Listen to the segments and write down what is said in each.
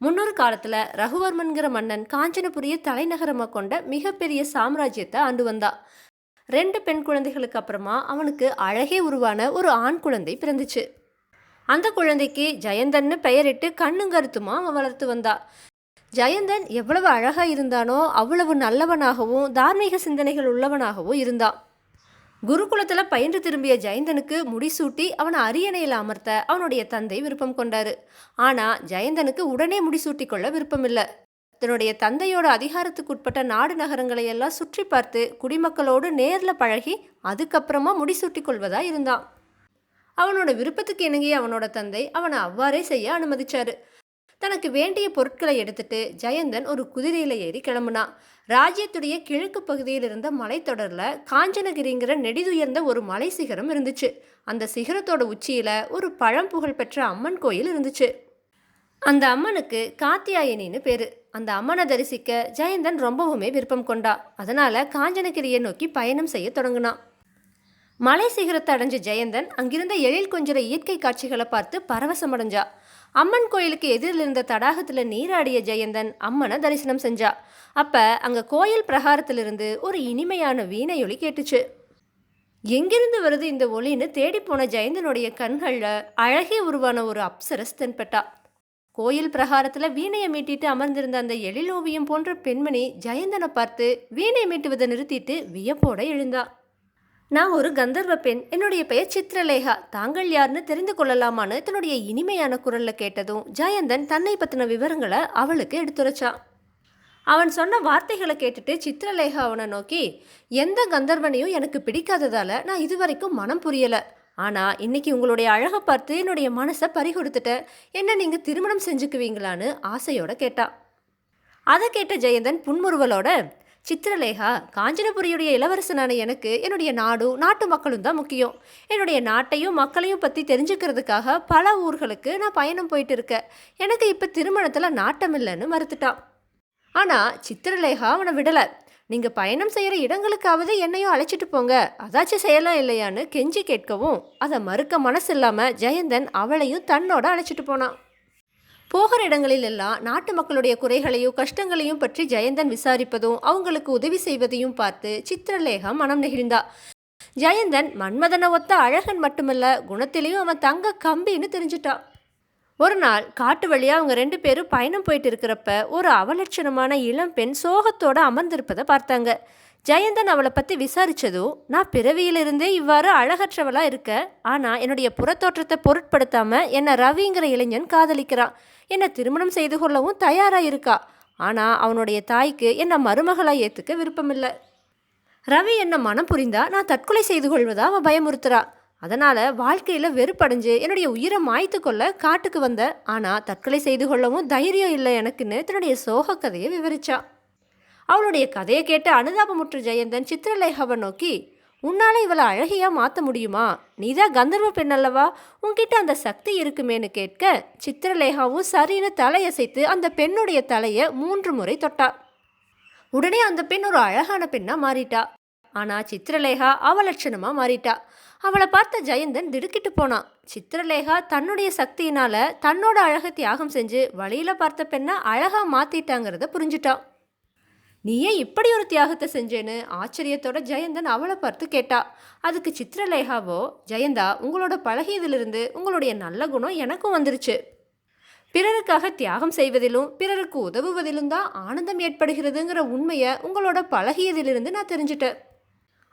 முன்னொரு காலத்தில் ரகுவர்மன்கிற மன்னன் காஞ்சனபுரிய தலைநகரமாக கொண்ட மிகப்பெரிய சாம்ராஜ்யத்தை ஆண்டு வந்தான். ரெண்டு பெண் குழந்தைகளுக்கு அப்புறமா அவனுக்கு அழகே உருவான ஒரு ஆண் குழந்தை பிறந்துச்சு. அந்த குழந்தைக்கு ஜெயந்தன்னு பெயரிட்டு கண்ணும் கருத்துமா அவன் வளர்த்து வந்தா. ஜெயந்தன் எவ்வளவு அழகாக இருந்தானோ அவ்வளவு நல்லவனாகவும் தார்மீக சிந்தனைகள் உள்ளவனாகவும் இருந்தான். குருகுலத்தில் பயின்று திரும்பிய ஜெயந்தனுக்கு முடிசூட்டி அவனை அரியணையில் அமர்த்த அவனுடைய தந்தை விருப்பம் கொண்டாரு. ஆனால் ஜெயந்தனுக்கு உடனே முடிசூட்டி கொள்ள விருப்பமில்லை. தன்னுடைய தந்தையோட அதிகாரத்துக்கு உட்பட்ட நாடு நகரங்களை எல்லாம் சுற்றி பார்த்து குடிமக்களோடு நேரில் பழகி அதுக்கப்புறமா முடிசூட்டி கொள்வதா இருந்தான். அவனோட விருப்பத்துக்கு இணங்கி அவனோட தந்தை அவனை அவ்வாறே செய்ய அனுமதிச்சாரு. தனக்கு வேண்டிய பொருட்களை எடுத்துட்டு ஜெயந்தன் ஒரு குதிரையில் ஏறி கிளம்புனான் ராஜ்யத்துடைய கிழக்கு பகுதியில் இருந்த மலைத்தொடரில் காஞ்சனகிரிங்கிற நெடிதுயர்ந்த ஒரு மலை சிகரம் இருந்துச்சு. அந்த சிகரத்தோட உச்சியில் ஒரு பழம்புகழ் பெற்ற அம்மன் கோயில் இருந்துச்சு. அந்த அம்மனுக்கு காத்தியாயனின்னு பேர். அந்த அம்மனை தரிசிக்க ஜெயந்தன் ரொம்பவுமே விருப்பம் கொண்டா. அதனால் காஞ்சனகிரியை நோக்கி பயணம் செய்ய தொடங்கினான் மலை சிகரத்தை அடைஞ்ச ஜெயந்தன் அங்கிருந்த எழில் கொஞ்சிற இயற்கை காட்சிகளை பார்த்து பரவசமடைஞ்சா. அம்மன் கோயிலுக்கு எதிரில் இருந்த தடாகத்தில் நீராடிய ஜெயந்தன் அம்மனை தரிசனம் செஞ்சா. அப்போ அங்கே கோயில் பிரகாரத்திலிருந்து ஒரு இனிமையான வீணையொலி கேட்டுச்சு. எங்கிருந்து வருது இந்த ஒளின்னு தேடி போன ஜெயந்தனுடைய கண்களில் அழகே உருவான ஒரு அப்சரஸ் தென்பட்டா. கோயில் பிரகாரத்தில் வீணையை மீட்டிட்டு அமர்ந்திருந்த அந்த எழில் ஓவியம் போன்ற பெண்மணி ஜெயந்தனை பார்த்து வீணை மீட்டுவதை நிறுத்திட்டு வியப்போட எழுந்தா. நான் ஒரு கந்தர்வ பெண். என்னுடைய பெயர் சித்ரலேகா. தாங்கள் யாருன்னு தெரிந்து கொள்ளலாமான்னு தன்னுடைய இனிமையான குரல்ல கேட்டதும் ஜெயந்தன் தன்னை பற்றின விவரங்களை அவளுக்கு எடுத்துரைச்சான். அவன் சொன்ன வார்த்தைகளை கேட்டுட்டு சித்ரலேகா அவனை நோக்கி எந்த கந்தர்வனையும் எனக்கு பிடிக்காததால் நான் இதுவரைக்கும் மனம் புரியலை. ஆனால் இன்னைக்கு உங்களுடைய அழகை பார்த்து என்னுடைய மனசை பறிகொடுத்துட்டேன் என்ன நீங்கள் திருமணம் செஞ்சுக்குவீங்களான்னு ஆசையோட கேட்டா. அதை கேட்ட ஜெயந்தன் புன்முறுவலோட சித்திரலேகா காஞ்சனபுரியுடைய இளவரசனான எனக்கு என்னுடைய நாடும் நாட்டு மக்களும் தான் முக்கியம். என்னுடைய நாட்டையும் மக்களையும் பற்றி தெரிஞ்சுக்கிறதுக்காக பல ஊர்களுக்கு நான் பயணம் போயிட்டு இருக்கேன் எனக்கு இப்போ திருமணத்தில் நாட்டம் இல்லைன்னு மறுத்துட்டான் ஆனால் சித்திரலேகா அவனை விடலை. நீங்கள் பயணம் செய்கிற இடங்களுக்காவது என்னையும் அழைச்சிட்டு போங்க. அதாச்சும் செய்யலாம் இல்லையான்னு கெஞ்சி கேட்கவும் அதை மறுக்க மனசு இல்லாமல் ஜெயந்தன் அவளையும் தன்னோட அழைச்சிட்டு போனான். போகிற இடங்களில் எல்லாம் நாட்டு மக்களுடைய குறைகளையும் கஷ்டங்களையும் பற்றி ஜெயந்தன் விசாரிப்பதும் அவங்களுக்கு உதவி செய்வதையும் பார்த்து சித்திரலேகா மனம் நெகிழ்ந்தா. ஜெயந்தன் மன்மதனை ஒத்த அழகன் மட்டுமல்ல குணத்திலையும் அவன் தங்க கம்பின்னு தெரிஞ்சிட்டான் ஒரு நாள் காட்டு வழியாக அவங்க ரெண்டு பேரும் பயணம் போயிட்டு இருக்கிறப்ப ஒரு அவலட்சணமான இளம் பெண் அமர்ந்திருப்பதை பார்த்தாங்க. ஜெயந்தன் அவளை பற்றி விசாரித்ததும் நான் பிறவியிலிருந்தே இவ்வாறு அழகற்றவளாக இருக்க ஆனால் என்னுடைய புறத்தோற்றத்தை பொருட்படுத்தாமல் என்னை ரவிங்கிற இளைஞன் காதலிக்கிறான் என்னை திருமணம் செய்து கொள்ளவும் தயாராக இருக்கா. ஆனால் அவனுடைய தாய்க்கு என்னை மருமகளாக ஏற்றுக்க விருப்பமில்லை. ரவி என்ன மனம் புரிந்தா நான் தற்கொலை செய்து கொள்வதா அவன் பயமுறுத்துறா. அதனால் வாழ்க்கையில் வெறுப்படைஞ்சு என்னுடைய உயிரை மாய்த்து கொள்ள காட்டுக்கு வந்த. ஆனால் தற்கொலை செய்து கொள்ளவும் தைரியம் இல்லை எனக்குன்னு தன்னுடைய சோக கதையை விவரித்தான் அவளுடைய கதையை கேட்டு அனுதாபமுற்ற ஜெயந்தன் சித்திரலேகாவை நோக்கி உன்னால் இவளை அழகியாக மாற்ற முடியுமா? நீதான் கந்தர்வ பெண் அல்லவா? உன்கிட்ட அந்த சக்தி இருக்குமேன்னு கேட்க சித்திரலேகாவும் சரின்னு தலையசைத்து அந்த பெண்ணுடைய தலையை மூன்று முறை தொட்டா. உடனே அந்த பெண் ஒரு அழகான பெண்ணாக மாறிட்டா. ஆனால் சித்திரலேகா அவலட்சணமாக மாறிட்டா. அவளை பார்த்த ஜெயந்தன் திடுக்கிட்டு போனான் சித்திரலேகா தன்னுடைய சக்தியினால தன்னோட அழகை தியாகம் செஞ்சு வழியில் பார்த்த பெண்ணை அழகாக மாற்றிட்டாங்கிறத புரிஞ்சுட்டான் நீ ஏன் இப்படி ஒரு தியாகத்தை செஞ்சேன்னு ஆச்சரியத்தோட ஜெயந்தன் அவளை பார்த்து கேட்டா அதுக்கு சித்ரலேகாவோ ஜெயந்தா உங்களோட பழகியதிலிருந்து உங்களுடைய நல்ல குணம் எனக்கும் வந்துருச்சு. பிறருக்காக தியாகம் செய்வதிலும் பிறருக்கு உதவுவதிலும் தான் ஆனந்தம் ஏற்படுகிறதுங்கிற உண்மையை உங்களோட பழகியதிலிருந்து நான் தெரிஞ்சுட்டேன்.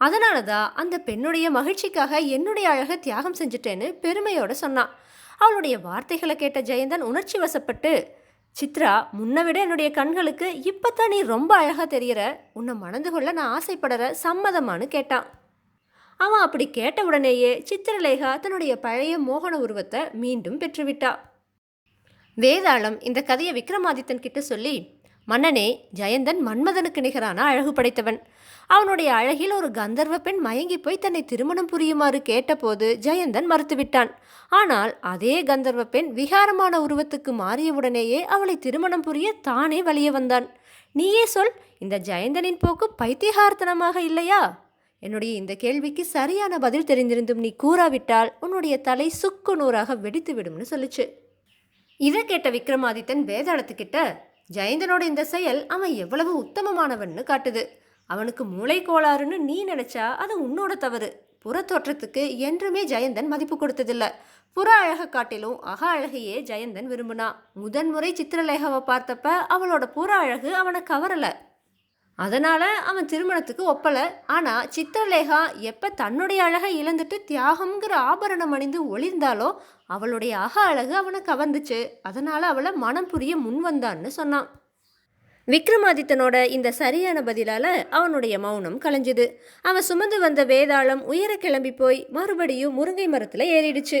அதனால தான் அந்த பெண்ணுடைய மகிழ்ச்சிக்காக என்னுடைய அழகை தியாகம் செஞ்சுட்டேன்னு பெருமையோட சொன்னான். அவளுடைய வார்த்தைகளை கேட்ட ஜெயந்தன் உணர்ச்சி வசப்பட்டு சித்ரா முன்னை விட என்னுடைய கண்களுக்கு இப்போத்தான் நீ ரொம்ப அழகாக தெரிகிற உன்னை மணந்து கொள்ள நான் ஆசைப்படுற சம்மதமான்னு கேட்டான். அவன் அப்படி கேட்ட உடனேயே சித்திரலேகா தன்னுடைய பழைய மோகன உருவத்தை மீண்டும் பெற்றுவிட்டா. வேதாளம் இந்த கதையை விக்ரமாதித்தன் கிட்ட சொல்லி மன்னனே ஜெயந்தன் மன்மதனுக்கு நிகரான அழகு படைத்தவன். அவனுடைய அழகில் ஒரு கந்தர்வ பெண் மயங்கி போய் தன்னை திருமணம் புரியுமாறு கேட்டபோது ஜெயந்தன் மறுத்துவிட்டான். ஆனால் அதே கந்தர்வ பெண் விகாரமான உருவத்துக்கு மாறியவுடனேயே அவளை திருமணம் புரிய தானே வலிய வந்தான். நீயே சொல் இந்த ஜெயந்தனின் போக்கு பைத்தியகார்த்தனமாக இல்லையா? என்னுடைய இந்த கேள்விக்கு சரியான பதில் தெரிந்திருந்தும் நீ கூறாவிட்டால் உன்னுடைய தலை சுக்கு நூறாக வெடித்து விடும்னு சொல்லுச்சு இதை கேட்ட விக்ரமாதித்தன் வேதாளத்துக்கிட்ட ஜெயந்தனோட இந்த செயல் அவன் எவ்வளவு உத்தமமானவன்னு காட்டுது. அவனுக்கு மூளை கோளாறுன்னு நீ நினைச்சா அது உன்னோட தவறு. புற தோற்றத்துக்கு என்றுமே ஜெயந்தன் மதிப்பு கொடுத்ததில்ல. புற அழகை காட்டிலும் அக அழகையே ஜெயந்தன் விரும்பினான். முதன்முறை சித்திரலேகாவை பார்த்தப்ப அவளோட புற அழகு அவனை கவரலை. அதனால் அவன் திருமணத்துக்கு ஒப்பலை. ஆனால் சித்திரலேகா எப்போ தன்னுடைய அழகை இழந்துட்டு தியாகம்ங்கிற ஆபரணம் அணிந்து ஒளிர்ந்தாலோ அவளுடைய அக அழகு அவனை கவர்ந்துச்சு அதனால் அவளை மனம் புரிய முன் வந்தான்னு சொன்னான். விக்ரமாதித்தனோட இந்த சரியான பதிலால அவனுடைய மௌனம் கலைஞ்சுது. அவன் சுமந்து வந்த வேதாளம் உயர கிளம்பி போய் மறுபடியும் முருங்கை மரத்தில் ஏறிடுச்சு.